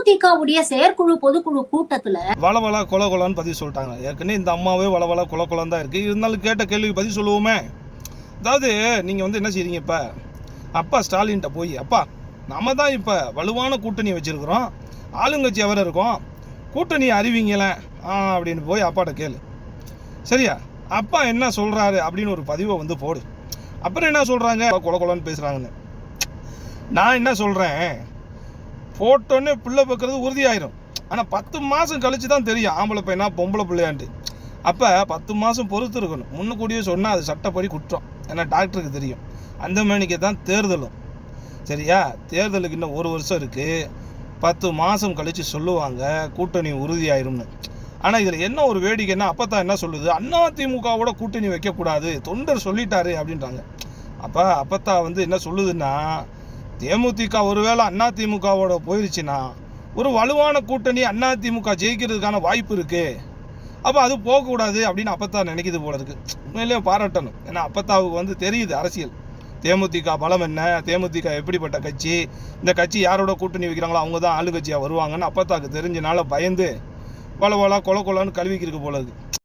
தேமுதிகவுடைய செயற்குழு பொதுக்குழு கூட்டத்துல வளவலா கொல கொலன்னு பதிவு சொல்லிட்டாங்க. ஏற்கனவே இந்த அம்மாவே வளவலா கொல கொலம் தான் இருக்குது இருந்தாலும் கேட்ட கேள்விக்கு பதில் சொல்லுவோமே. அதாவது நீங்கள் வந்து என்ன செய்றீங்க இப்போ? அப்பா ஸ்டாலின்கிட்ட போய் அப்பா நம்ம தான் இப்போ வலுவான கூட்டணி வச்சிருக்கிறோம். ஆளுங்கட்சி எவர இருக்கோம்? கூட்டணி அறிவிங்களேன் ஆ அப்படின்னு போய் அப்பாட்ட கேளு. சரியா? அப்பா என்ன சொல்கிறாரு அப்படின்னு ஒரு பதிவை வந்து போடு. அப்புறம் என்ன சொல்கிறாங்க கொல கொலன்னு பேசுகிறாங்கன்னு நான் என்ன சொல்கிறேன் போட்டோன்னே பிள்ளை பார்க்கறது உறுதியாயிரும். ஆனால் பத்து மாதம் கழிச்சு தான் தெரியும் ஆம்பளை பையனா பொம்பளை பிள்ளையான்ட்டு. அப்போ பத்து மாதம் பொறுத்து இருக்கணும். முன்னுக்கூடியே சொன்னால் அது சட்டப்படி குற்றம். ஏன்னா டாக்டருக்கு தெரியும். அந்த மணிக்கு தான் தேர்தலும். சரியா? தேர்தலுக்கு இன்னும் ஒரு வருஷம் இருக்குது பத்து மாதம் கழித்து சொல்லுவாங்க கூட்டணி உறுதியாயிரும்னு. ஆனால் இதில் என்ன ஒரு வேடிக்கைன்னா அப்பத்தான் என்ன சொல்லுது? அண்ணா திமுகவோட கூட்டணி வைக்கக்கூடாது. தொண்டர் சொல்லிட்டாரு அப்படின்றாங்க. அப்போ அப்பத்தா வந்து என்ன சொல்லுதுன்னா தேமுதிக ஒருவேளை அண்ணா திமுகவோட போயிருச்சுன்னா ஒரு வலுவான கூட்டணி அண்ணா திமுக ஜெயிக்கிறதுக்கான வாய்ப்பு இருக்கு. அப்போ அது போகக்கூடாது அப்படின்னு அப்பத்தா நினைக்கிது போல இருக்கு. உண்மையிலேயே பாராட்டணும். ஏன்னா அப்பத்தாவுக்கு வந்து தெரியுது அரசியல். தேமுதிக பலம் என்ன? தேமுதிக எப்படிப்பட்ட கட்சி? இந்த கட்சி யாரோட கூட்டணி வைக்கிறாங்களோ அவங்க தான் ஆளுங்கட்சியாக வருவாங்கன்னு அப்பத்தாவுக்கு தெரிஞ்சனால பயந்து வள வள கொல கொலன்னு கழுவிக்கிருக்கு போல இருக்கு.